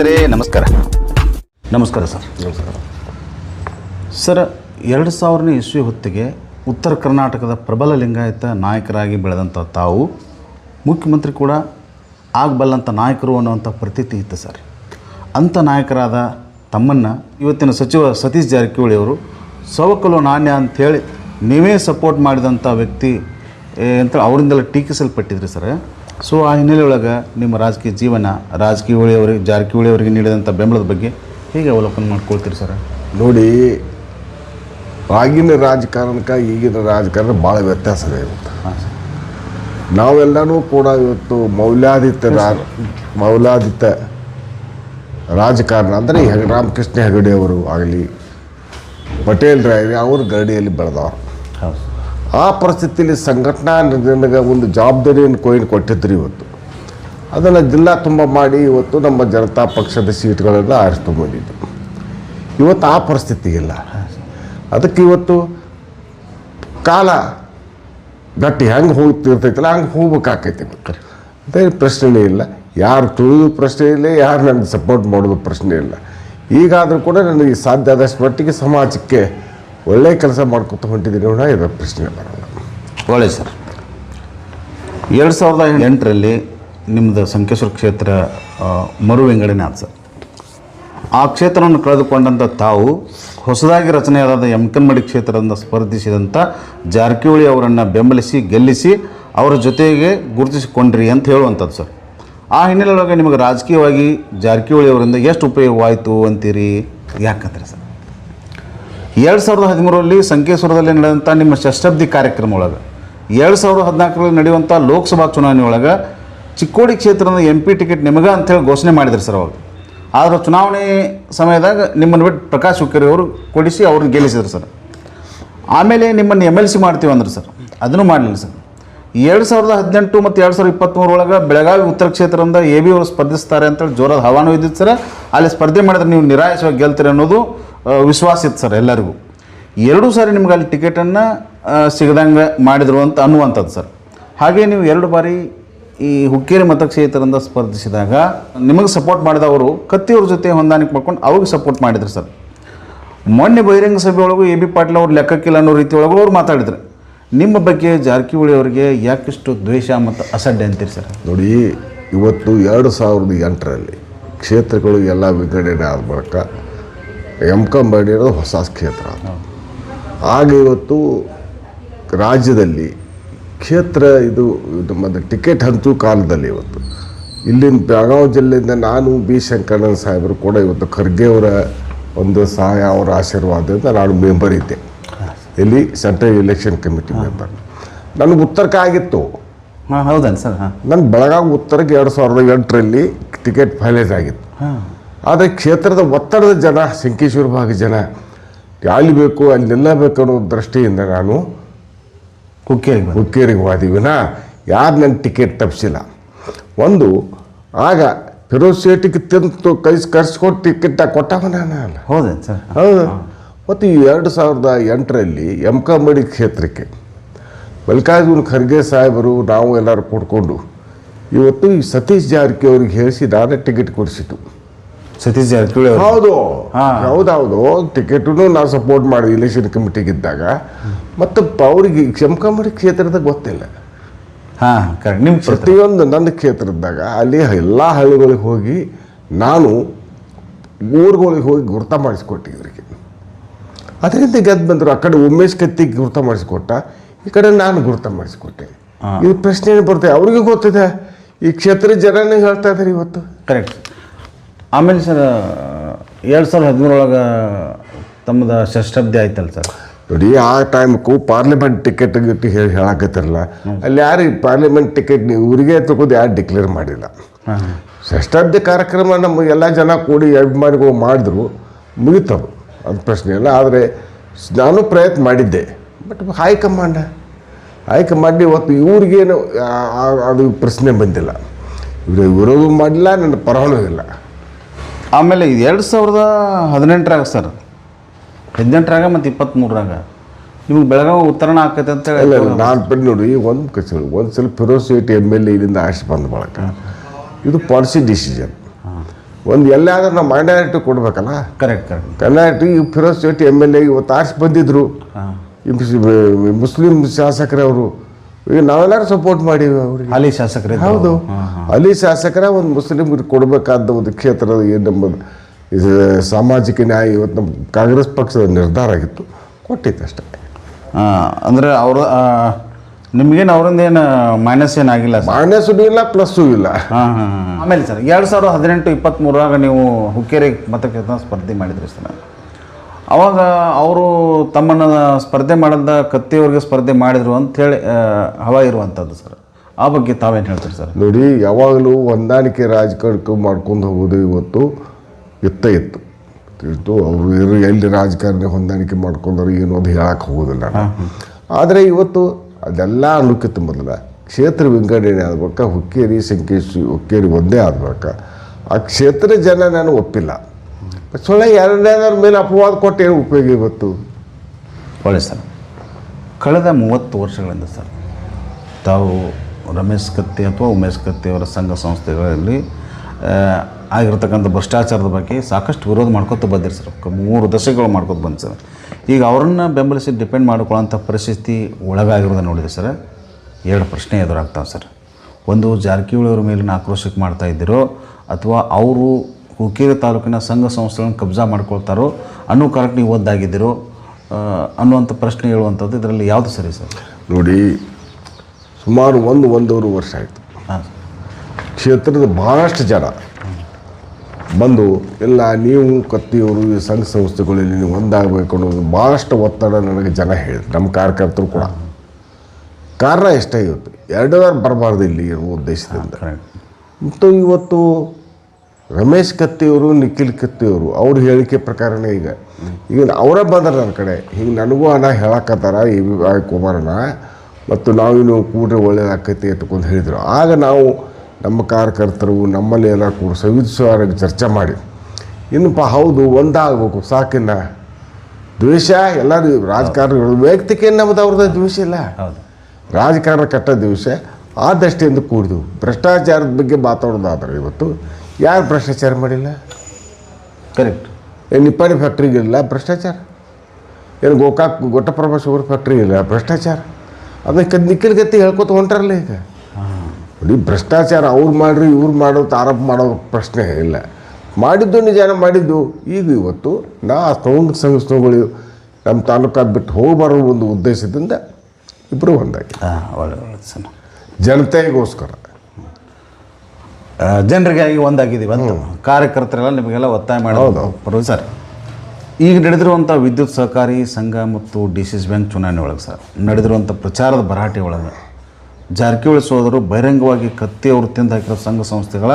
ಸ್ನೇಹಿತರೆ ನಮಸ್ಕಾರ. ನಮಸ್ಕಾರ ಸರ್. ಸರ್ ಎರಡು ಸಾವಿರನೇ ಇಸ್ವಿ ಹೊತ್ತಿಗೆ ಉತ್ತರ ಕರ್ನಾಟಕದ ಪ್ರಬಲ ಲಿಂಗಾಯತ ನಾಯಕರಾಗಿ ಬೆಳೆದಂಥ ತಾವು ಮುಖ್ಯಮಂತ್ರಿ ಕೂಡ ಆಗಬಲ್ಲಂಥ ನಾಯಕರು ಅನ್ನುವಂಥ ಪ್ರತೀತಿ ಇತ್ತು ಸರ್. ಅಂಥ ನಾಯಕರಾದ ತಮ್ಮನ್ನು ಇವತ್ತಿನ ಸಚಿವ ಸತೀಶ್ ಜಾರಕಿಹೊಳಿ ಅವರು ಸವಕಲು ನಾಣ್ಯ ಅಂಥೇಳಿ ನೀವೇ ಸಪೋರ್ಟ್ ಮಾಡಿದಂಥ ವ್ಯಕ್ತಿ ಅಂತ ಅವರಿಂದೆಲ್ಲ ಟೀಕಿಸಲ್ಪಟ್ಟಿದ್ರಿ ಸರ್. ಸೊ ಆ ಹಿನ್ನೆಲೆ ಒಳಗೆ ನಿಮ್ಮ ರಾಜಕೀಯ ಜೀವನ ರಾಜಕೀಯ ಅವರಿಗೆ ಜಾರಕಿಹೊಳಿ ಅವರಿಗೆ ನೀಡಿದಂಥ ಬೆಂಬಲದ ಬಗ್ಗೆ ಹೇಗೆ ಅವಲೋಕನ ಮಾಡ್ಕೊಳ್ತೀರಿ ಸರ್? ನೋಡಿ ಆಗಿನ ರಾಜಕಾರಣಕ್ಕೆ ಈಗಿನ ರಾಜಕಾರಣ ಭಾಳ ವ್ಯತ್ಯಾಸ ಇರುತ್ತೆ ಹಾಂ ಸರ್. ನಾವೆಲ್ಲನೂ ಕೂಡ ಇವತ್ತು ಮೌಲ್ಯಾದಿತ್ಯ ರಾ- ಮೌಲ್ಯಾದಿತ್ಯ ರಾಜಕಾರಣ ಅಂದರೆ ಹೆಗ್ ರಾಮಕೃಷ್ಣ ಹೆಗಡೆಯವರು ಆಗಲಿ ಪಟೇಲ್ ರಾಯ್ ಅವ್ರ ಗರಡಿಯಲ್ಲಿ ಬೆಳೆದವರು. ಹೌದು ಆ ಪರಿಸ್ಥಿತಿಯಲ್ಲಿ ಸಂಘಟನಾ ನನಗೆ ಒಂದು ಜವಾಬ್ದಾರಿಯನ್ನು ಕೊಯ್ದು ಕೊಟ್ಟಿದ್ರು ಇವತ್ತು. ಅದನ್ನು ಜಿಲ್ಲಾ ತುಂಬ ಮಾಡಿ ಇವತ್ತು ನಮ್ಮ ಜನತಾ ಪಕ್ಷದ ಸೀಟ್ಗಳನ್ನು ಆರಿಸ್ಕೊಂಡ್ಬಂದಿದ್ದು ಇವತ್ತು ಆ ಪರಿಸ್ಥಿತಿ ಇಲ್ಲ. ಅದಕ್ಕೆ ಇವತ್ತು ಕಾಲ ಗಟ್ಟಿ ಹೆಂಗೆ ಹೋಗ್ತಿರ್ತೈತಲ್ಲ ಹಂಗೆ ಹೋಗ್ಬೇಕಾಕೈತಿ ಅದೇ ಪ್ರಶ್ನೆನೇ ಇಲ್ಲ. ಯಾರು ತುಳಿದು ಪ್ರಶ್ನೆ ಇಲ್ಲ, ಯಾರು ನನಗೆ ಸಪೋರ್ಟ್ ಮಾಡೋದು ಪ್ರಶ್ನೆ ಇಲ್ಲ. ಈಗಾದರೂ ಕೂಡ ನನಗೆ ಸಾಧ್ಯ ಆದಷ್ಟು ಮಟ್ಟಿಗೆ ಸಮಾಜಕ್ಕೆ ಒಳ್ಳೆಯ ಕೆಲಸ ಮಾಡ್ಕೊತ ಹೊಂಟಿದ್ದೀರಿ ಕೂಡ ಇದರ ಪ್ರಶ್ನೆ ಬರೋಣ. ಒಳ್ಳೆ ಸರ್. ಎರಡು ಸಾವಿರದ ಎಂಟರಲ್ಲಿ ನಿಮ್ಮದು ಸಂಕೇಶ್ವರ ಕ್ಷೇತ್ರ ಮರು ವಿಂಗಡಣೆ ಆದ ಸರ್. ಆ ಕ್ಷೇತ್ರವನ್ನು ಕಳೆದುಕೊಂಡಂಥ ತಾವು ಹೊಸದಾಗಿ ರಚನೆಯಾದ ಎಮ್ಕನ್ಮಡಿ ಕ್ಷೇತ್ರದಿಂದ ಸ್ಪರ್ಧಿಸಿದಂಥ ಜಾರಕಿಹೊಳಿ ಅವರನ್ನು ಬೆಂಬಲಿಸಿ ಗೆಲ್ಲಿಸಿ ಅವರ ಜೊತೆಗೆ ಗುರುತಿಸಿಕೊಂಡ್ರಿ ಅಂತ ಹೇಳುವಂಥದ್ದು ಸರ್. ಆ ಹಿನ್ನೆಲೆಯೊಳಗೆ ನಿಮಗೆ ರಾಜಕೀಯವಾಗಿ ಜಾರಕಿಹೊಳಿ ಅವರಿಂದ ಎಷ್ಟು ಉಪಯೋಗವಾಯಿತು ಅಂತೀರಿ? ಯಾಕಂದ್ರೆ ಸರ್? ಎರಡು ಸಾವಿರದ ಹದಿಮೂರರಲ್ಲಿ ಸಂಕೇಶ್ವರದಲ್ಲಿ ನಡೆದಂಥ ನಿಮ್ಮ ಷಷ್ಠಬ್ದಿ ಕಾರ್ಯಕ್ರಮ ಒಳಗೆ, ಎರಡು ಸಾವಿರದ ಹದಿನಾಲ್ಕರಲ್ಲಿ ನಡೆಯುವಂಥ ಲೋಕಸಭಾ ಚುನಾವಣೆ ಒಳಗೆ ಚಿಕ್ಕೋಡಿ ಕ್ಷೇತ್ರದ ಎಂ ಪಿ ಟಿಕೆಟ್ ನಿಮಗೆ ಅಂತೇಳಿ ಘೋಷಣೆ ಮಾಡಿದ್ರು ಸರ್ ಅವಾಗ ಆದರೆ ಚುನಾವಣೆ ಸಮಯದಾಗ ನಿಮ್ಮನ್ನು ಬಿಟ್ಟು ಪ್ರಕಾಶ್ ಹುಕ್ಕೇರಿ ಅವರು ಕೊಡಿಸಿ ಅವ್ರನ್ನ ಗೆಲ್ಲಿಸಿದ್ರು ಸರ್. ಆಮೇಲೆ ನಿಮ್ಮನ್ನು ಎಂ ಎಲ್ ಸಿ ಮಾಡ್ತೀವಿ ಅಂದ್ರೆ ಸರ್. ಅದನ್ನು ಮಾಡಲಿಲ್ಲ ಸರ್. ಎರಡು ಸಾವಿರದ ಹದಿನೆಂಟು ಮತ್ತು ಎರಡು ಸಾವಿರದ ಇಪ್ಪತ್ತ್ಮೂರೊಳಗೆ ಬೆಳಗಾವಿ ಉತ್ತರ ಕ್ಷೇತ್ರದಿಂದ ಎ ಬಿ ಅವರು ಸ್ಪರ್ಧಿಸ್ತಾರೆ ಅಂತೇಳಿ ಜೋರಾದ ಹವಾನು ಇದ್ದಿತ್ತು ಸರ್. ಅಲ್ಲಿ ಸ್ಪರ್ಧೆ ಮಾಡಿದ್ರೆ ನೀವು ನಿರಾಯಸವಾಗಿ ಗೆಲ್ತೀರಿ ಅನ್ನೋದು ವಿಶ್ವಾಸ ಇತ್ತು ಸರ್ ಎಲ್ಲರಿಗೂ. ಎರಡೂ ಸಾರಿ ನಿಮ್ಗೆ ಅಲ್ಲಿ ಟಿಕೆಟನ್ನು ಸಿಗದಂಗೆ ಮಾಡಿದ್ರು ಅಂತ ಅನ್ನುವಂಥದ್ದು ಸರ್. ಹಾಗೆ ನೀವು ಎರಡು ಬಾರಿ ಈ ಹುಕ್ಕೇರಿ ಮತಕ್ಷೇತ್ರದಿಂದ ಸ್ಪರ್ಧಿಸಿದಾಗ ನಿಮಗೆ ಸಪೋರ್ಟ್ ಮಾಡಿದವರು ಕತ್ತಿಯವ್ರ ಜೊತೆ ಹೊಂದಾಣಿಕೆ ಮಾಡ್ಕೊಂಡು ಅವ್ರಿಗೆ ಸಪೋರ್ಟ್ ಮಾಡಿದ್ರು ಸರ್. ಮೊನ್ನೆ ಬಹಿರಂಗ ಸಭೆ ಒಳಗೂ ಎ ಬಿ ಪಾಟೀಲ್ ಅವ್ರು ಲೆಕ್ಕಕ್ಕಿಲ್ಲ ಅನ್ನೋ ರೀತಿ ಒಳಗೂ ಅವ್ರು ಮಾತಾಡಿದ್ರು. ನಿಮ್ಮ ಬಗ್ಗೆ ಜಾರಕಿಹೊಳಿ ಅವರಿಗೆ ಯಾಕಿಷ್ಟು ದ್ವೇಷ ಮತ್ತು ಅಸಡ್ಡೆ ಅಂತೀರಿ ಸರ್? ನೋಡಿ, ಇವತ್ತು ಎರಡು ಸಾವಿರದ ಎಂಟರಲ್ಲಿ ಕ್ಷೇತ್ರಗಳು ಎಲ್ಲ ವಿಂಗಡಣೆ ಆದ ಬಳಿಕ ಎಂಕಂಬಡಿ ಮಾಡಿರೋದು ಹೊಸ ಕ್ಷೇತ್ರ. ಆಗ ಇವತ್ತು ರಾಜ್ಯದಲ್ಲಿ ಕ್ಷೇತ್ರ ಇದು ನಮ್ಮದು ಟಿಕೆಟ್ ಹಂಚು ಕಾಲದಲ್ಲಿ ಇವತ್ತು. ಇಲ್ಲಿನ ಬೆಳಗಾವಿ ಜಿಲ್ಲೆಯಿಂದ ನಾನು ಬಿ ಶಂಕರಣ್ಣ ಸಾಹೇಬರು ಕೂಡ ಇವತ್ತು ಖರ್ಗೆ ಅವರ ಒಂದು ಸಹಾಯ ಅವರ ಆಶೀರ್ವಾದದಿಂದ ನಾನು ಮೆಂಬರ್ ಇದ್ದೆ. ಇಲ್ಲಿ ಸೆಂಟ್ರಲ್ ಎಲೆಕ್ಷನ್ ಕಮಿಟಿ ಮೆಂಬರ್. ನನಗೆ ಉತ್ತರಕ್ಕೆ ಆಗಿತ್ತು ಹಾಂ ಸರ್ ಹಾಂ. ನನ್ನ ಬೆಳಗಾವಿ ಉತ್ತರಕ್ಕೆ ಎರಡು ಸಾವಿರದ ಎಂಟರಲ್ಲಿ ಟಿಕೆಟ್ ಫೈಲೇಜ್ ಆಗಿತ್ತು. ಆದರೆ ಕ್ಷೇತ್ರದ ಒತ್ತಡದ ಜನ ಸಿಂಕೇಶ್ವರ ಭಾಗ ಜನ ಅಲ್ಲಿ ಬೇಕು ಅಲ್ಲಿ ನಿಲ್ಲಬೇಕು ಅನ್ನೋ ದೃಷ್ಟಿಯಿಂದ ನಾನು ಹುಕ್ಕೇರಿಗೆ ಹುಕ್ಕೇರಿಗೆ ಹೋದಿವಿನ ಯಾರು ನನ್ನ ಟಿಕೆಟ್ ತಪ್ಪಿಸಿಲ್ಲ ಒಂದು ಆಗ ಫಿರೋಜ್ ಶೇಟಿಗೆ ತಿಂತು ಕೈ ಕರ್ಸ್ಕೊಟ್ಟು ಟಿಕೆಟ್ ಕೊಟ್ಟವ ನಾನು ಅಲ್ಲ. ಹೌದೇನು ಸರ್? ಹೌದು. ಮತ್ತು ಈ ಎರಡು ಸಾವಿರದ ಎಂಟರಲ್ಲಿ ಎಮ್ಕಂಬಡಿ ಕ್ಷೇತ್ರಕ್ಕೆ ಮಲ್ಲಿಕಾರ್ಜುನ್ ಖರ್ಗೆ ಸಾಹೇಬರು ನಾವು ಎಲ್ಲರೂ ಕೊಡ್ಕೊಂಡು ಇವತ್ತು ಈ ಸತೀಶ್ ಜಾರಕಿಹೊಳಿಗೆ ಹೇಳಿಸಿ ನಾನೇ ಟಿಕೆಟ್ ಕೊಡಿಸಿತು ಸತೀಶ್ ಜಾರಕಿಹೊಳಿ ಅವರು. ಹೌದು. ಹಾ. ಹೌದೌದು. ಟಿಕೆಟನ್ನು ನಾವು ಸಪೋರ್ಟ್ ಮಾಡಿ ಇಲೆಕ್ಷನ್ ಕಮಿಟಿಗೆ ಇದ್ದಾಗ ಮತ್ತು ಅವ್ರಿಗೆ ಎಮ್ಕಂಬಡಿ ಕ್ಷೇತ್ರದ ಗೊತ್ತಿಲ್ಲ. ಹಾಂ ಕರೆಕ್ಟ್ ನಿಮ್ಮ ಪ್ರತಿಯೊಂದು ನನ್ನ ಕ್ಷೇತ್ರದಾಗ ಅಲ್ಲಿ ಎಲ್ಲ ಹಳ್ಳಿಗಳಿಗೆ ಹೋಗಿ ನಾನು ಊರುಗಳಿಗೆ ಹೋಗಿ ಗುರ್ತ ಮಾಡಿಸ್ಕೊಟ್ಟೆ ಇವರಿಗೆ. ಅದರಿಂದ ಗೆದ್ದು ಬಂದರು. ಆ ಕಡೆ ಉಮೇಶ್ ಕತ್ತಿ ಗುರ್ತ ಮಾಡಿಸ್ಕೊಟ್ಟ. ಈ ಕಡೆ ನಾನು ಗುರುತ ಮಾಡಿಸ್ಕೊಟ್ಟೆ. ಇದು ಪ್ರಶ್ನೆ ಏನು ಬರ್ತದೆ? ಅವ್ರಿಗೂ ಗೊತ್ತಿದೆ. ಈ ಕ್ಷೇತ್ರದ ಜನನೇ ಹೇಳ್ತಾ ಇದ್ದಾರೆ ಇವತ್ತು. ಕರೆಕ್ಟ್ ಆಮೇಲೆ ಸರ್ ಎರಡು ಸಾವಿರದ ಹದಿಮೂರೊಳಗೆ ತಮ್ಮದು ಷಷ್ಠಬ್ದಿ ಆಯ್ತಲ್ಲ ಸರ್? ನೋಡಿ ಆ ಟೈಮ್ಗೂ ಪಾರ್ಲಿಮೆಂಟ್ ಟಿಕೆಟ್ ಗಿಟ್ಟು ಹೇಳಿ ಹೇಳಕತ್ತಿರಲ್ಲ ಅಲ್ಲಿ ಯಾರು ಪಾರ್ಲಿಮೆಂಟ್ ಟಿಕೆಟ್ ನೀವು ಊರಿಗೆ ತಗೋದು ಯಾರು ಡಿಕ್ಲೇರ್ ಮಾಡಿಲ್ಲ. ಷಷ್ಠಾಬ್ದಿ ಕಾರ್ಯಕ್ರಮ ನಮ್ಮ ಎಲ್ಲ ಜನ ಕೂಡಿ ಅಭಿಮಾನಿಗಳು ಮಾಡಿದ್ರು ಮುಗಿತವು ಅದು ಪ್ರಶ್ನೆ ಇಲ್ಲ. ಆದರೆ ನಾನು ಪ್ರಯತ್ನ ಮಾಡಿದ್ದೆ. ಬಟ್ ಹೈಕಮಾಂಡ ಹೈಕಮಾಂಡ್ ಇವತ್ತು ಇವ್ರಿಗೇನು ಅದು ಪ್ರಶ್ನೆ ಬಂದಿಲ್ಲ. ಇವರು ವಿರೋಧ ಮಾಡಿಲ್ಲ ನನ್ನ ಪರವೂ ಇಲ್ಲ. ಆಮೇಲೆ ಎರಡು ಸಾವಿರದ ಹದಿನೆಂಟರಾಗ ಸರ್. ಹದಿನೆಂಟರಾಗ ಮತ್ತು ಇಪ್ಪತ್ತ್ಮೂರರಾಗ ನಿಮ್ಗೆ ಬೆಳಗಾವಿ ಉತ್ತರಣ ಆಕೈತೆ ಅಂತ ಹೇಳಿ ನಾನು ಬಿಟ್ಟು ನೋಡಿ ಒಂದು ಕಚೇರಿ ಒಂದು ಸಲ Firoz Sait M L A ಇಲ್ಲಿಂದ ಆಶೆ ಬಂದ ಬಳಕ. ಇದು ಪಾಲಿಸಿ ಡಿಸಿಷನ್ ಒಂದು ಎಲ್ಲಾದ್ರೂ ನಾವು ಮೈನಾರಿಟಿ ಕೊಡ್ಬೇಕಲ್ಲ? ಕರೆಕ್ಟ್ ಕರೆಕ್ಟ್ ಕರ್ನಾಟಕ ಈ Firoz Shetty M L A ಇವತ್ತು ಆರ್ಸಿ ಮುಸ್- ಮುಸ್ಲಿಂ ಶಾಸಕರೇ ಅವರು ಈಗ ನಾವೆಲ್ಲರೂ ಸಪೋರ್ಟ್ ಮಾಡೀವಿ ಅವ್ರಿಗೆ ಹಾಲಿ ಶಾಸಕರೇ ಹೌದು. ಅಲ್ಲಿ ಶಾಸಕರ ಒಂದು ಮುಸ್ಲಿಮ್ಗೆ ಕೊಡಬೇಕಾದ ಒಂದು ಕ್ಷೇತ್ರ ಏನು ನಮ್ಮದು ಇದು ಸಾಮಾಜಿಕ ನ್ಯಾಯ ಇವತ್ತು ನಮ್ಮ ಕಾಂಗ್ರೆಸ್ ಪಕ್ಷದ ನಿರ್ಧಾರ ಆಗಿತ್ತು. ಕೊಟ್ಟಿತ್ತು ಅಷ್ಟೇ. ಅಂದರೆ ಅವ್ರ ನಿಮಗೇನು ಅವರಿಂದ ಏನು ಮೈನಸ್ ಏನಾಗಿಲ್ಲ ಮೈನಸ್ ಮೈನಸ್ಸು ಇಲ್ಲ ಪ್ಲಸ್ಸು ಇಲ್ಲ. ಆಮೇಲೆ ಸರ್ ಎರಡು ಸಾವಿರದ ಹದಿನೆಂಟು ಇಪ್ಪತ್ತ್ಮೂರಾಗ ನೀವು ಹುಕ್ಕೇರಿ ಮತಕ್ಕೆ ಸ್ಪರ್ಧೆ ಮಾಡಿದ್ರಿ ಸರ್? ಅವಾಗ ಅವರು ತಮ್ಮನ್ನು ಸ್ಪರ್ಧೆ ಮಾಡಿದ ಕತ್ತಿಯವ್ರಿಗೆ ಸ್ಪರ್ಧೆ ಮಾಡಿದ್ರು ಅಂಥೇಳಿ ಹವಾ ಇರುವಂಥದ್ದು ಸರ್. ಆ ಬಗ್ಗೆ ತಾವೇನು ಹೇಳ್ತೀರಿ ಸರ್? ನೋಡಿ ಯಾವಾಗಲೂ ಹೊಂದಾಣಿಕೆ ರಾಜಕಾರಣಕ್ಕೆ ಮಾಡ್ಕೊಂಡು ಹೋಗೋದು ಇವತ್ತು ಇತ್ತ ಇತ್ತು ಇತ್ತು ಅವರು ಇರು ಎಲ್ಲಿ ರಾಜಕಾರಣ ಹೊಂದಾಣಿಕೆ ಮಾಡ್ಕೊಂಡ್ರೆ ಏನು ಅದು ಹೇಳಕ್ಕೆ ಹೋಗೋದಿಲ್ಲ ಆದರೆ ಇವತ್ತು ಅದೆಲ್ಲ ಅನ್ನೋಕ್ಕಿಂತ ಮೊದಲ. ಕ್ಷೇತ್ರ ವಿಂಗಡಣೆ ಆಗ್ಬೇಕಾ ಹುಕ್ಕೇರಿ ಸಂಕೇಶಿ ಹುಕ್ಕೇರಿ ಒಂದೇ ಆಗ್ಬೇಕಾ ಆ ಕ್ಷೇತ್ರ ಜನ ನಾನು ಒಪ್ಪಿಲ್ಲ. ಸೊಳ್ಳೆ ಎರಡನೇದ್ರ ಮೇಲೆ ಅಪವಾದ ಕೊಟ್ಟು ಏನು ಉಪಯೋಗ ಇವತ್ತು? ಒಳ್ಳೆ ಸರ್. ಕಳೆದ ಮೂವತ್ತು ವರ್ಷಗಳಿಂದ ಸರ್, ತಾವು ರಮೇಶ್ ಕತ್ತಿ ಅಥವಾ ಉಮೇಶ್ ಕತ್ತಿ ಅವರ ಸಂಘ ಸಂಸ್ಥೆಗಳಲ್ಲಿ ಆಗಿರ್ತಕ್ಕಂಥ ಭ್ರಷ್ಟಾಚಾರದ ಬಗ್ಗೆ ಸಾಕಷ್ಟು ವಿರೋಧ ಮಾಡ್ಕೊತ ಬಂದಿರಿ ಸರ್. ಮೂರು ದಶಕಗಳು ಮಾಡ್ಕೊತ ಬಂದು ಸರ್. ಈಗ ಅವರನ್ನು ಬೆಂಬಲಿಸಿ ಡಿಪೆಂಡ್ ಮಾಡ್ಕೊಳ್ಳೋಂಥ ಪರಿಸ್ಥಿತಿ ಒಳಗಾಗಿರೋದನ್ನು ನೋಡಿದೆ ಸರ್. ಎರಡು ಪ್ರಶ್ನೆ ಎದುರಾಗ್ತಾವೆ ಸರ್. ಒಂದು, ಜಾರಕಿಹೊಳಿ ಅವರ ಮೇಲಿನ ಆಕ್ರೋಶಕ್ಕೆ ಮಾಡ್ತಾ ಇದ್ದೀರೋ, ಅಥವಾ ಅವರು ಹುಕ್ಕೇರಿ ತಾಲೂಕಿನ ಸಂಘ ಸಂಸ್ಥೆಗಳನ್ನು ಕಬ್ಜಾ ಮಾಡ್ಕೊಳ್ತಾರೋ ಅನ್ನೋ ಕಾರಣಕ್ಕೆ ನೀವು ಒದ್ದಾಗಿದ್ದೀರೋ ಅನ್ನುವಂಥ ಪ್ರಶ್ನೆ ಹೇಳುವಂಥದ್ದು ಇದರಲ್ಲಿ ಯಾವುದು ಸರಿ ಸರ್? ನೋಡಿ ಸುಮಾರು ಒಂದು ಒಂದೂವರೆ ವರ್ಷ ಆಯಿತು. ಕ್ಷೇತ್ರದ ಭಾಳಷ್ಟು ಜನ ಬಂದು ಇಲ್ಲ ನೀವು ಕತ್ತಿಯವರು ಈ ಸಂಘ ಸಂಸ್ಥೆಗಳಲ್ಲಿ ನೀವು ಒಂದಾಗಬೇಕು ಅನ್ನೋದು ಭಾಳಷ್ಟು ಒತ್ತಡ ನನಗೆ ಜನ ಹೇಳಿದ್ರು ನಮ್ಮ ಕಾರ್ಯಕರ್ತರು ಕೂಡ. ಕಾರಣ ಎಷ್ಟೇ ಇವತ್ತು ಎರಡೂವರೆ ಬರಬಾರ್ದು ಇಲ್ಲಿ ಇರುವ ಉದ್ದೇಶದಿಂದ. ಮತ್ತು ಇವತ್ತು ರಮೇಶ್ ಕತ್ತಿಯವರು ನಿಖಿಲ್ ಕತ್ತಿಯವರು ಅವ್ರ ಹೇಳಿಕೆ ಪ್ರಕಾರನೇ ಈಗ. ಈಗ ಅವರೇ ಬಂದ್ರೆ ನನ್ನ ಕಡೆ. ಹಿಂಗೆ ನನಗೂ ಅಣ್ಣ ಹೇಳಕತ್ತಾರ ಎ ಬಿ ವಾಯ್ ಕುಮಾರನ. ಮತ್ತು ನಾವಿನ್ನು ಕೂಡ್ರೆ ಒಳ್ಳೇದಾಕೈತಿ ಅಂತಕೊಂಡು ಹೇಳಿದರು. ಆಗ ನಾವು ನಮ್ಮ ಕಾರ್ಯಕರ್ತರು ನಮ್ಮಲ್ಲಿ ಎಲ್ಲ ಕೂಡ ಸವಿಸ್ವಾರಾಗಿ ಚರ್ಚೆ ಮಾಡಿ. ಇನ್ನಪ್ಪ ಹೌದು ಒಂದಾಗಬೇಕು. ಸಾಕಿನ್ನ? ದ್ವೇಷ? ಎಲ್ಲರೂ ರಾಜಕಾರಣಿಗಳು ವೈಯಕ್ತಿಕ ನಮ್ಮದು ಅವ್ರದ್ದು ದ್ವೇಷ ಇಲ್ಲ. ಹೌದು. ರಾಜಕಾರಣ ಕಟ್ಟ ದ್ವೇಷ. ಆ ದೃಷ್ಟಿಯಿಂದ ಕೂಡಿದ್ವು. ಭ್ರಷ್ಟಾಚಾರದ ಬಗ್ಗೆ ಮಾತಾಡೋದಾದ್ರೆ ಇವತ್ತು ಯಾರು ಭ್ರಷ್ಟಾಚಾರ ಮಾಡಿಲ್ಲ? ಕರೆಕ್ಟ್ ಏನು ನಿಪ್ಪಾಣಿ ಫ್ಯಾಕ್ಟ್ರಿಗಿಲ್ಲ ಭ್ರಷ್ಟಾಚಾರ? ಏನು ಗೋಕಾಕ್ ಗೊಟ್ಟಪ್ರಭಾ ಶುಗರ್ ಫ್ಯಾಕ್ಟ್ರಿ ಇಲ್ಲ ಭ್ರಷ್ಟಾಚಾರ? ಅದಕ್ಕೆ ನಿಖಿಲ್ ಗತಿ ಹೇಳ್ಕೊತ ಹೊಂಟಾರಲ್ಲ ಈಗ? ನೋಡಿ ಭ್ರಷ್ಟಾಚಾರ ಅವ್ರು ಮಾಡ್ರಿ ಇವ್ರು ಮಾಡೋ ಆರೋಪ ಮಾಡೋ ಪ್ರಶ್ನೆ ಇಲ್ಲ. ಮಾಡಿದ್ದು ನಿಜಾನ ಮಾಡಿದ್ದು. ಈಗ ಇವತ್ತು ನಾ ಸಂಘ ಸಂಸ್ಥೆಗಳು ನಮ್ಮ ತಾಲೂಕಾದ ಬಿಟ್ಟು ಹೋಗಬಾರೋ ಒಂದು ಉದ್ದೇಶದಿಂದ ಇಬ್ಬರು ಒಂದಾಗಿ. ಜನತೆಗೋಸ್ಕರ. ಜನರಿಗಾಗಿ ಒಂದಾಗಿದ್ದೀವಿ ಅಂತ ಕಾರ್ಯಕರ್ತರೆಲ್ಲ ನಿಮಗೆಲ್ಲ ಒತ್ತಾಯ ಮಾಡೋದು ಪರವಾಗಿ ಸರ್ ಈಗ ನಡೆದಿರುವಂಥ ವಿದ್ಯುತ್ ಸಹಕಾರಿ ಸಂಘ ಮತ್ತು ಡಿ ಸಿ ಸಿ ಬ್ಯಾಂಕ್ ಚುನಾವಣೆ ಒಳಗೆ ಸರ್ ನಡೆದಿರುವಂಥ ಪ್ರಚಾರದ ಭರಾಟೆ ಒಳಗೆ ಜಾರಕಿಹೊಳಿ ಸೋದರು ಬಹಿರಂಗವಾಗಿ ಕತ್ತಿ ಅವರು ತಿಂದು ಹಾಕಿರೋ ಸಂಘ ಸಂಸ್ಥೆಗಳ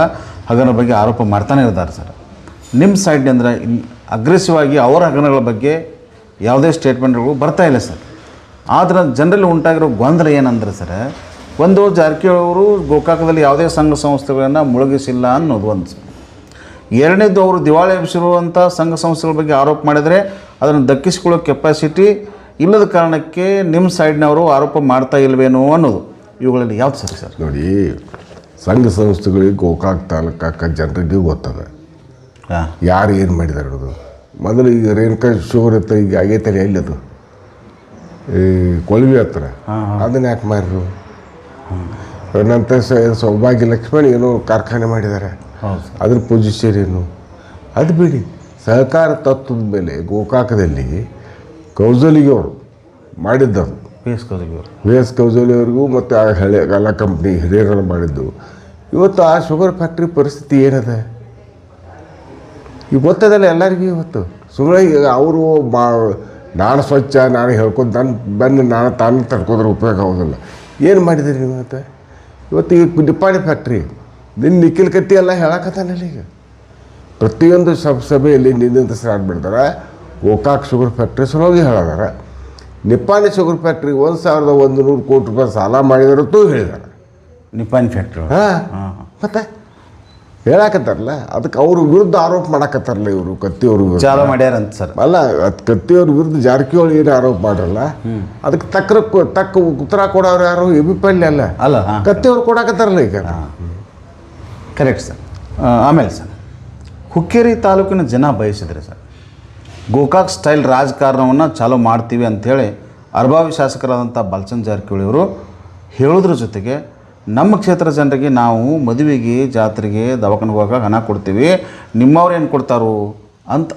ಹಗನ ಬಗ್ಗೆ ಆರೋಪ ಮಾಡ್ತಾನೆ ಇರ್ತಾರೆ ಸರ್. ನಿಮ್ಮ ಸೈಡ್ ಅಂದರೆ ಅಗ್ರೆಸಿವ್ ಆಗಿ ಅವರ ಹಗನಗಳ ಬಗ್ಗೆ ಯಾವುದೇ ಸ್ಟೇಟ್ಮೆಂಟ್ಗಳು ಬರ್ತಾ ಇಲ್ಲ ಸರ್. ಆದರೆ ಜನರಲ್ಲಿ ಉಂಟಾಗಿರೋ ಗೊಂದಲ ಏನಂದ್ರೆ ಸರ್ ಒಂದು ಜಾರಕಿಹೊಳಿ ಅವರು ಗೋಕಾಕದಲ್ಲಿ ಯಾವುದೇ ಸಂಘ ಸಂಸ್ಥೆಗಳನ್ನು ಮುಳುಗಿಸಿಲ್ಲ ಅನ್ನೋದು ಒಂದು. ಎರಡನೇದು ಅವರು ದಿವಾಳಿ ಎಬ್ಸಿರುವಂಥ ಸಂಘ ಸಂಸ್ಥೆಗಳ ಬಗ್ಗೆ ಆರೋಪ ಮಾಡಿದರೆ ಅದನ್ನು ದಕ್ಕಿಸಿಕೊಳ್ಳೋ ಕೆಪಾಸಿಟಿ ಇಲ್ಲದ ಕಾರಣಕ್ಕೆ ನಿಮ್ಮ ಸೈಡ್ನವರು ಆರೋಪ ಮಾಡ್ತಾ ಇಲ್ವೇನೋ ಅನ್ನೋದು. ಇವುಗಳಲ್ಲಿ ಯಾವ್ದು ಸರಿ ಸರ್? ನೋಡಿ ಸಂಘ ಸಂಸ್ಥೆಗಳಿಗೆ ಗೋಕಾಕ್ ತಾಲೂಕಾಕ ಜನರಿಗೆ ಗೊತ್ತದೆ. ಹಾಂ. ಯಾರು ಏನು ಮಾಡಿದಾರೆ ಅದು ಮೊದಲು ಈಗ ರೇಣುಕಾ ಶೋರ್ ಹತ್ರ ಈಗ ಆಗೈತಲ್ಲ ಎಲ್ಲದು? ಅದು ಈ ಕೊಳವಿ ಹತ್ರ. ಅದನ್ನ ಯಾಕೆ ಮಾರ್ರು? ನಂತರ ಸೌಭಾಗ್ಯ ಲಕ್ಷ್ಮಣ್ ಏನೋ ಕಾರ್ಖಾನೆ ಮಾಡಿದ್ದಾರೆ. ಅದ್ರ ಪೊಸಿಷನ್ ಏನು ಅದು ಬಿಡಿ. ಸಹಕಾರ ತತ್ವದ ಮೇಲೆ ಗೋಕಾಕದಲ್ಲಿ ಕೌಜಲಿಗೆಯವರು ಮಾಡಿದ್ದದು ಪಿ ಎಸ್ ಕೌದಗಿಯವರು ವಿ ಎಸ್ ಕೌಜಲಿಯವರಿಗೂ ಮತ್ತು ಆ ಹಳೆ ಎಲ್ಲ ಕಂಪ್ನಿ ಹಿರಿಯರನ್ನು ಮಾಡಿದ್ದು. ಇವತ್ತು ಆ ಶುಗರ್ ಫ್ಯಾಕ್ಟ್ರಿ ಪರಿಸ್ಥಿತಿ ಏನಿದೆ? ಈಗ ಗೊತ್ತದಲ್ಲ ಎಲ್ಲರಿಗೂ ಇವತ್ತು. ಸುಮ್ಮನೆ ಈಗ ಅವರು ಮಾ ನಾನು ಸ್ವಚ್ಛ ನಾನು ಹೇಳ್ಕೊಂಡು ನಾನು ಬಂದು ನಾನು ತಾನು ತಡ್ಕೊಂಡ್ರೆ ಉಪಯೋಗ ಆಗೋದಿಲ್ಲ. ಏನು ಮಾಡಿದ್ರಿ ನೀವು ಮತ್ತೆ? ಇವತ್ತು ಈ ನಿಪ್ಪಾಣಿ ಫ್ಯಾಕ್ಟ್ರಿ ನಿನ್ನ ನಿಖಿಲ್ ಕತ್ತಿ ಎಲ್ಲ ಹೇಳಕತ್ತಾನಲ್ಲ ಈಗ. ಪ್ರತಿಯೊಂದು ಸಬ್ ಸಭೆಯಲ್ಲಿ ನಿನ್ನಿಂದ ಸ್ಟಾರ್ಟ್ ಬಿಡ್ತಾರೆ ಗೋಕಾಕ್ ಶುಗರ್ ಫ್ಯಾಕ್ಟ್ರಿ ಸಲುವಾಗಿ ಹೇಳದಾರ. ನಿಪ್ಪಾಣಿ ಶುಗರ್ ಫ್ಯಾಕ್ಟ್ರಿ ಒಂದು ಸಾವಿರದ ಒಂದು ನೂರು ಕೋಟಿ ರೂಪಾಯಿ ಸಾಲ ಮಾಡಿದರತ್ತೂ ಹೇಳಿದ್ದಾರೆ ನಿಪ್ಪಾಣಿ ಫ್ಯಾಕ್ಟ್ರಿ ಹಾಂ ಹಾಂ. ಮತ್ತೆ? ಹೇಳಕತ್ತಾರಲ್ಲ? ಅದಕ್ಕೆ ಅವ್ರ ವಿರುದ್ಧ ಆರೋಪ ಮಾಡಕತ್ತಾರಲ್ಲ ಇವರು ಕತ್ತಿಯವ್ರ ವಿರುದ್ಧ? ಚಾಲು ಮಾಡ್ಯಾರಂತ ಸರ್. ಅಲ್ಲ ಅದು ಕತ್ತಿಯವ್ರ ವಿರುದ್ಧ ಜಾರಕಿಹೊಳಿ ಏನು ಆರೋಪ ಮಾಡ್ರಲ್ಲ? ಅದಕ್ಕೆ ತಕ್ಕ ತಕ್ಕ ಉತ್ತರ ಕೊಡೋರು ಯಾರು? ಎ ಬಿ ಅಲ್ಲ? ಅಲ್ಲ ಹಾಂ. ಕತ್ತಿಯವ್ರು ಕೊಡಕತ್ತಾರಲ್ಲ ಈಗ. ಕರೆಕ್ಟ್ ಸರ್ ಆಮೇಲೆ ಸರ್ ಹುಕ್ಕೇರಿ ತಾಲೂಕಿನ ಜನ ಬಯಸಿದ್ರೆ ಸರ್ ಗೋಕಾಕ್ ಸ್ಟೈಲ್ ರಾಜಕಾರಣವನ್ನು ಚಾಲೂ ಮಾಡ್ತೀವಿ ಅಂಥೇಳಿ ಅರ್ಭಾವಿ ಶಾಸಕರಾದಂಥ ಬಲ್ಚನ್ ಜಾರಕಿಹೊಳಿ ಅವರು ಹೇಳೋದ್ರ ಜೊತೆಗೆ ನಮ್ಮ ಕ್ಷೇತ್ರ ಜನರಿಗೆ ನಾವು ಮದುವೆಗೆ, ಜಾತ್ರೆಗೆ, ದವಾಖಾನೆಗೆ ಹೋಗಾಗ ಹಣ ಕೊಡ್ತೀವಿ. ನಿಮ್ಮವ್ರು ಏನು ಕೊಡ್ತಾರೋ ಅಂತ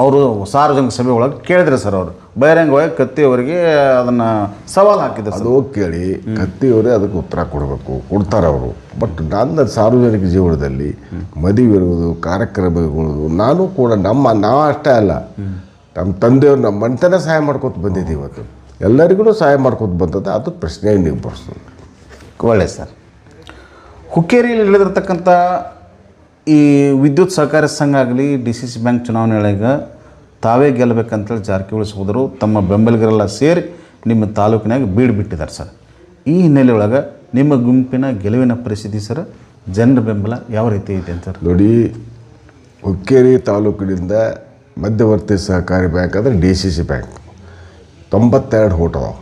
ಅವರು ಸಾರ್ವಜನಿಕ ಸಭೆ ಒಳಗೆ ಕೇಳಿದ್ರೆ ಸರ್ ಅವರು. ಬಹಿರಂಗವಾಗಿ ಕತ್ತಿಯವರಿಗೆ ಅದನ್ನು ಸವಾಲು ಹಾಕಿದ್ರು ಅದು ಕೇಳಿ, ಕತ್ತಿಯವರೇ ಅದಕ್ಕೆ ಉತ್ತರ ಕೊಡಬೇಕು. ಕೊಡ್ತಾರೆ ಅವರು. ಬಟ್ ನನ್ನ ಸಾರ್ವಜನಿಕ ಜೀವನದಲ್ಲಿ ಮದುವೆ ಇರುವುದು ಕಾರ್ಯಕ್ರಮಗಳು ನಾನು ಕೂಡ ನಮ್ಮ, ನಾವು ಅಷ್ಟೇ ಅಲ್ಲ. ನಮ್ಮ ತಂದೆಯವ್ರು ನಮ್ಮ ಮನೆತನ ಸಹಾಯ ಮಾಡ್ಕೊತ ಬಂದಿದ್ದೀವಿ ಇವತ್ತು. ಎಲ್ಲರಿಗೂ ಸಹಾಯ ಮಾಡ್ಕೊತ ಬಂದದ್ದು, ಅದು ಪ್ರಶ್ನೆ ನೀವು ಬರ್ಸೋದು ಒಳ್ಳೆ ಸರ್. ಹುಕ್ಕೇರಿಯಲ್ಲಿ ಇಳಿದಿರ್ತಕ್ಕಂಥ ಈ ವಿದ್ಯುತ್ ಸಹಕಾರಿ ಸಂಘ ಆಗಲಿ ಡಿ ಸಿ ಸಿ ಬ್ಯಾಂಕ್ ಚುನಾವಣೆ ಒಳಗೆ ತಾವೇ ಗೆಲ್ಲಬೇಕಂತೇಳಿ ಜಾರಕಿಹೊಳಿ ಸಹೋದರು ತಮ್ಮ ಬೆಂಬಲಿಗರೆಲ್ಲ ಸೇರಿ ನಿಮ್ಮ ತಾಲೂಕಿನಾಗ ಬೀಡು ಬಿಟ್ಟಿದ್ದಾರೆ ಸರ್. ಈ ಹಿನ್ನೆಲೆ ಒಳಗೆ ನಿಮ್ಮ ಗುಂಪಿನ ಗೆಲುವಿನ ಪರಿಸ್ಥಿತಿ ಸರ್ ಜನರ ಬೆಂಬಲ ಯಾವ ರೀತಿ ಇದೆ ಅಂತ ಸರ್? ನೋಡಿ ಹುಕ್ಕೇರಿ ತಾಲೂಕಿನಿಂದ ಮಧ್ಯವರ್ತಿ ಸಹಕಾರಿ ಬ್ಯಾಂಕ್ ಅಂದರೆ ಡಿ ಸಿ ಸಿ ಬ್ಯಾಂಕ್. ತೊಂಬತ್ತೆರಡು ಹೋಟ್ ಅದಾವೆ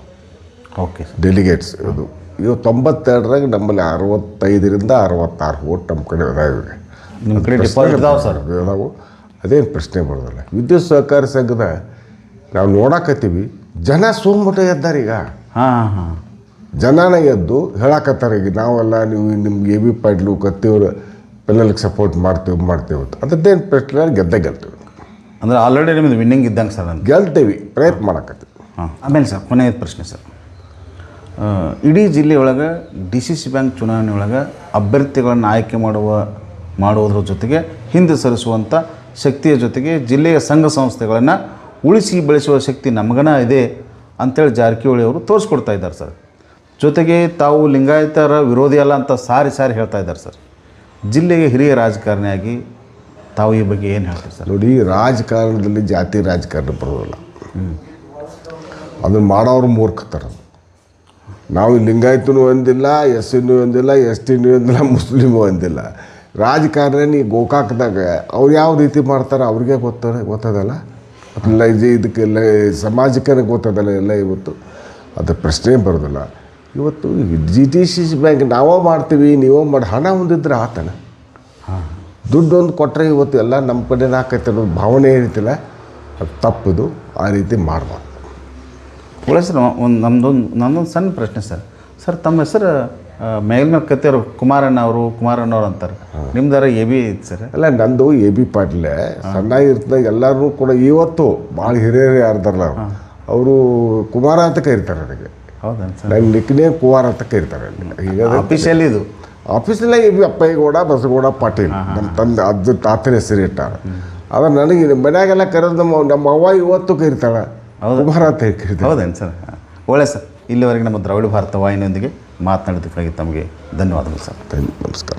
ಓಕೆ ಡೆಲಿಗೇಟ್ಸ್ ಇದು ಇವು ತೊಂಬತ್ತೆರಡರಾಗ ನಮ್ಮಲ್ಲಿ ಅರವತ್ತೈದರಿಂದ ಅರವತ್ತಾರು ಓಟ್ ನಮ್ಮ ಕಡೆ ಅದಾವೆ ನಿಮ್ಮ ಕಡೆ ಇದಾವೆ ಸರ್. ನಾವು ಅದೇನು ಪ್ರಶ್ನೆ ಬರೋದಿಲ್ಲ. ವಿದ್ಯುತ್ ಸಹಕಾರಿ ಸಂಘದ ನಾವು ನೋಡಾಕತ್ತೀವಿ ಜನ ಸೋಮಟ ಎದ್ದಾರೆ ಈಗ. ಹಾಂ ಹಾಂ ಜನನ ಎದ್ದು ಹೇಳಾಕತ್ತಾರೆ ಈಗ ನಾವೆಲ್ಲ ನೀವು ನಿಮ್ಗೆ ಎ ಬಿ ಪಾಟ್ಲು ಕತ್ತಿವ್ರು ಪೆನ್ನಲ್ಗೆ ಸಪೋರ್ಟ್ ಮಾಡ್ತೀವಿ ಮಾಡ್ತೀವಿ ಅಂತ. ಅದ್ರದ್ದೇನು ಪ್ರಶ್ನೆ ಗೆದ್ದೇ ಗೆಲ್ತೀವಿ. ಅಂದರೆ ಆಲ್ರೆಡಿ ನಿಮ್ಮದು ವಿನ್ನಿಂಗ್ ಇದ್ದಂಗೆ ಸರ್ ಗೆಲ್ತೀವಿ ಪ್ರಯತ್ನ ಮಾಡಾಕತ್ತೀವಿ. ಹಾಂ ಆಮೇಲೆ ಸರ್ ಕೊನೆಯ ಪ್ರಶ್ನೆ ಸರ್. ಇಡೀ ಜಿಲ್ಲೆಯೊಳಗೆ ಡಿ ಸಿ ಸಿ ಬ್ಯಾಂಕ್ ಚುನಾವಣೆಯೊಳಗೆ ಅಭ್ಯರ್ಥಿಗಳನ್ನು ಆಯ್ಕೆ ಮಾಡುವ ಮಾಡುವುದರ ಜೊತೆಗೆ ಹಿಂದೆ ಸರಿಸುವಂಥ ಶಕ್ತಿಯ ಜೊತೆಗೆ ಜಿಲ್ಲೆಯ ಸಂಘ ಸಂಸ್ಥೆಗಳನ್ನು ಉಳಿಸಿ ಬೆಳೆಸುವ ಶಕ್ತಿ ನಮಗನ ಇದೆ ಅಂಥೇಳಿ ಜಾರಕಿಹೊಳಿ ಅವರು ತೋರಿಸ್ಕೊಡ್ತಾ ಇದ್ದಾರೆ ಸರ್. ಜೊತೆಗೆ ತಾವು ಲಿಂಗಾಯತರ ವಿರೋಧಿ ಅಲ್ಲ ಅಂತ ಸಾರಿ ಸಾರಿ ಹೇಳ್ತಾ ಇದ್ದಾರೆ ಸರ್. ಜಿಲ್ಲೆಗೆ ಹಿರಿಯ ರಾಜಕಾರಣಿಯಾಗಿ ತಾವು ಈ ಬಗ್ಗೆ ಏನು ಹೇಳ್ತೀರಿ ಸರ್? ನೋಡಿ ರಾಜಕಾರಣದಲ್ಲಿ ಜಾತಿ ರಾಜಕಾರಣ ಬರೋದಿಲ್ಲ. ಅದನ್ನು ಮಾಡೋರು ಮೂರ್ಖತರ ನಾವು ಲಿಂಗಾಯತನೂ ಒಂದಿಲ್ಲ ಎಸ್ ಸಿನೂ ಒಂದಿಲ್ಲ ಎಸ್ ಟಿನೂ ಒಂದಿಲ್ಲ ಮುಸ್ಲಿಮು ಒಂದಿಲ್ಲ ರಾಜಕಾರಣಿ ಗೋಕಾಕ್ದಾಗ ಅವ್ರು ಯಾವ ರೀತಿ ಮಾಡ್ತಾರೆ ಅವ್ರಿಗೆ ಗೊತ್ತ ಗೊತ್ತದಲ್ಲ? ಅದೆಲ್ಲ ಇದು ಇದಕ್ಕೆಲ್ಲ ಸಮಾಜಕ್ಕೆ ಗೊತ್ತದಲ್ಲ ಎಲ್ಲ ಇವತ್ತು. ಅದು ಪ್ರಶ್ನೆ ಬರೋದಿಲ್ಲ. ಇವತ್ತು G T C C bank ನಾವೋ ಮಾಡ್ತೀವಿ ನೀವೋ ಮಾಡಿ ಹಣ ಹೊಂದಿದ್ರೆ ಆತನ. ದುಡ್ಡು ಒಂದು ಕೊಟ್ಟರೆ ಇವತ್ತು ಎಲ್ಲ ನಮ್ಮ ಕಡೆ ಹಾಕೈತೆ ಅನ್ನೋದು ಭಾವನೆ ಏನೈತಿಲ್ಲ ಅದು ತಪ್ಪದು ಆ ರೀತಿ ಮಾಡಬಾರ್ದು. ಒಳ್ಳೆ ಸರ್ ಒಂದು ನಮ್ಮದೊಂದು ನನ್ನೊಂದು ಸಣ್ಣ ಪ್ರಶ್ನೆ ಸರ್. ಸರ್ ತಮ್ಮ ಹೆಸರು ಮೇಲ್ಮೇಲೆ ಕತ್ತಿಯವರು ಕುಮಾರಣ್ಣ ಅವರು ಕುಮಾರಣ್ಣ ಅವರು ಅಂತಾರೆ. ನಿಮ್ದಾರ ಎ ಬಿ ಐತೆ ಸರ್. ಅಲ್ಲ ನಂದು ಎ ಬಿ ಪಾಟ್ಲೆ. ಸಣ್ಣ ಇರ್ತದಾಗ ಎಲ್ಲರೂ ಕೂಡ ಇವತ್ತು ಭಾಳ ಹಿರಿಯರು ಯಾರ್ದಾರಲ್ಲ ಅವರು. ಕುಮಾರ ಅಂತ ಕರೀತಾರೆ ನನಗೆ ಹೌದಾ ಸರ್? ನನ್ನ ನಿಕ್ನೇ ಕುಮಾರ ಅಂತ ಕರೀತಾರೆ ಈಗ ಆಫೀಸಲ್ಲಿ ಇದು. ಆಫೀಸಲ್ಲೇ ಎ ಬಿ ಅಪ್ಪಯ್ಯಗೌಡ ಬಸಗೌಡ ಪಾಟೀಲ್. ನಮ್ಮ ತಂದೆ ಅದು ತಾತನ ಹೆಸರು ಇಟ್ಟಾರೆ. ಆದ್ರೆ ನನಗೆ ಮನ್ಯಾಗೆಲ್ಲ ಕರೆದು ನಮ್ಮ ನಮ್ಮ ಅವ್ವ ಇವತ್ತು ಕರೀತಾಳೆ. ಕುಮಾರ ಭಾರತ ಹೌದೇನು ಸರ್? ಒಳ್ಳೆ ಸರ್. ಇಲ್ಲಿವರೆಗೆ ನಮ್ಮ ದ್ರಾವಿಡ ಭಾರತ ವಾಹಿನಿಯೊಂದಿಗೆ ಮಾತನಾಡೋದಕ್ಕಾಗಿ ತಮಗೆ ಧನ್ಯವಾದಗಳು ಸರ್. ನಮಸ್ಕಾರ.